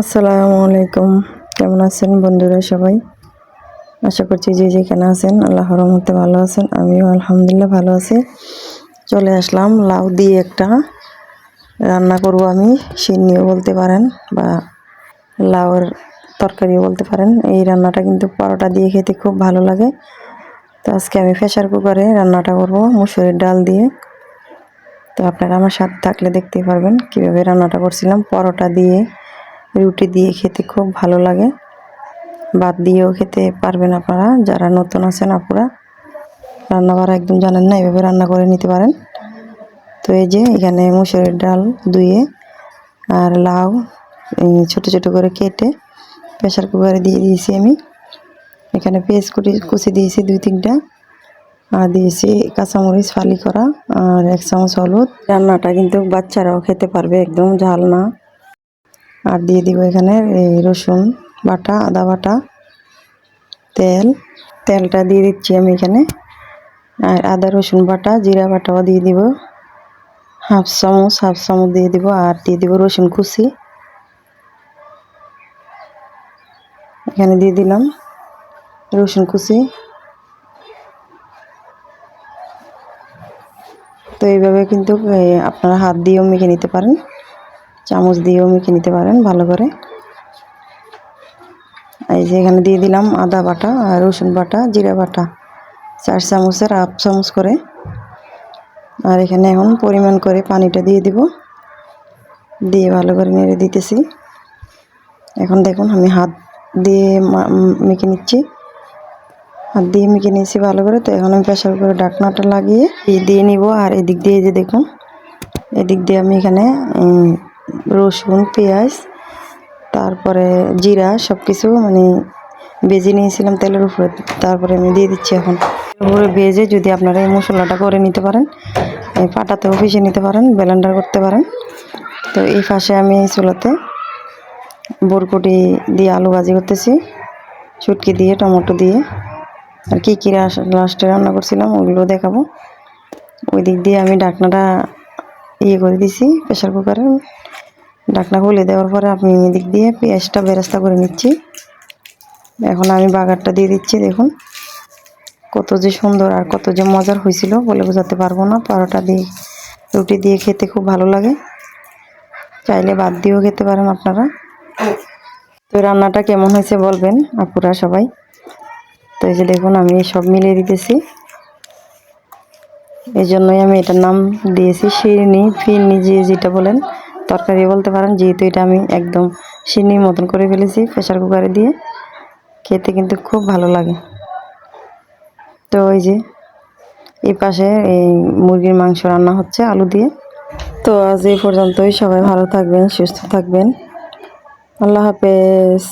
আসসালামু আলাইকুম। কেমন আছেন বন্ধুরা সবাই? আশা করছি যে যেখানে আছেন, আল্লাহর রহমতে ভালো আছেন, আমিও আলহামদুলিল্লাহ ভালো আছি। চলে আসলাম, লাউ দিয়ে একটা রান্না করব আমি সিন্নিও বলতে পারেন বা লাউয়ের তরকারিও বলতে পারেন। এই রান্নাটা কিন্তু পরোটা দিয়ে খেতে খুব ভালো লাগে। তো আজকে আমি প্রেশার কুকারে রান্নাটা করব, মুসুরের ডাল দিয়ে। তো আপনারা আমার সাথে থাকলে দেখতে পারবেন কীভাবে রান্নাটা করছিলাম। পরোটা দিয়ে রুটি দিয়ে খেতে খুব ভালো লাগে। ভাত দিয়েও খেতে পারবেন আপনারা, যারা নতুন আছেন আপুরা। রান্না করা একদম জানেন না, এভাবে রান্না করে নিতে পারেন। তো এই যে এখানে মুসুরের ডাল ধুয়ে আর লাউ ছোট ছোট করে কেটে প্রেশার কুকারে দিয়ে দিয়েছি আমি। এখানে পেঁয়াজ কুটি, কুচি দিয়েছি দুই তিনটা। আর দিয়েছি কাঁচামরিচ, ফালি করা আর এক চামচ হলুদ। রান্নাটা কিন্তু বাচ্চারাও খেতে পারবে, একদম ঝাল না। আর দিয়ে দিব এখানে এই রসুন বাটা, আদা বাটা, তেল। তেলটা দিয়ে দিচ্ছি আমি এখানে। আর আদা, রসুন বাটা, জিরা বাটাও দিয়ে দিব। হাফ চামচ হাফ চামচ দিয়ে দিব আর দিয়ে দিব রসুন কুচি। এখানে দিয়ে দিলাম রসুন কুচি। তো এইভাবে কিন্তু আপনারা হাত দিয়েও মেখে নিতে পারেন। চামচ দিয়েও মেখে নিতে পারেন ভালো করে। এই যে এখানে দিয়ে দিলাম আদা বাটা আর রসুন বাটা, জিরা বাটা, চার চামচের হাফ চামচ করে। আর এখানে এখন পরিমাণ করে পানিটা দিয়ে দিব। দিয়ে ভালো করে নেড়ে দিতেছি। এখন দেখুন আমি হাত দিয়ে মেখে নিচ্ছি। হাত দিয়ে মেখে নিয়েছি ভালো করে, তো এখন আমি প্রেশার করে ডাকনাটা লাগিয়ে দিয়ে নিব। আর এদিক দিয়ে যে দেখুন, এদিক দিয়ে আমি এখানে রসুন, পেঁয়াজ, তারপরে জিরা সব কিছু মানে ভেজে নিয়েছিলাম তেলের উপরে। তারপরে আমি দিয়ে দিচ্ছি এখন। উপরে ভেজে যদি আপনারা এই মশলাটা করে নিতে পারেন পাটাতেও পিষে নিতে পারেন, ব্লেন্ডার করতে পারেন। তো এই পাশে আমি চুলাতে বরকুটি দিয়ে আলু ভাজি করতেছি, চুটকি দিয়ে, টমেটো দিয়ে। আর কী কী লাস্টে রান্না করছিলাম ওগুলো দেখাবো। ওই দিক দিয়ে আমি ডাকনাটা ইয়ে করে দিছি প্রেশার কুকারে। ডাকনা খুলে দেওয়ার পরে আমি এদিক দিয়ে পেঁয়াজটা বেরেস্তা করে নিচ্ছি। এখন আমি বাগারটা দিয়ে দিচ্ছি, দেখুন। কত যে সুন্দর আর কত যে মজার হয়েছিল বলে বোঝাতে পারব না। পরোটা দিয়ে, রুটি দিয়ে খেতে খুব ভালো লাগে। চাইলে বাদ দিয়েও খেতে পারেন আপনারা। তো রান্নাটা কেমন হয়েছে বলবেন আপুরা সবাই। তো এই যে দেখুন, আমি সব মিলিয়ে দিতেছি। এই জন্যই আমি এটার নাম দিয়েছি, শিরনি, ফিরনি, যে যেটা বলেন। তরকারি বলতে পারেন, যেহেতু এটা আমি একদম সিনির মতন করে ফেলেছি প্রেশার কুকারে দিয়ে, খেতে কিন্তু খুব ভালো লাগে। তো ওই যে এই পাশে এই মুরগির মাংস রান্না হচ্ছে আলু দিয়ে। তো আজ এই পর্যন্তই, সবাই ভালো থাকবেন, সুস্থ থাকবেন। আল্লাহ হাফেজ।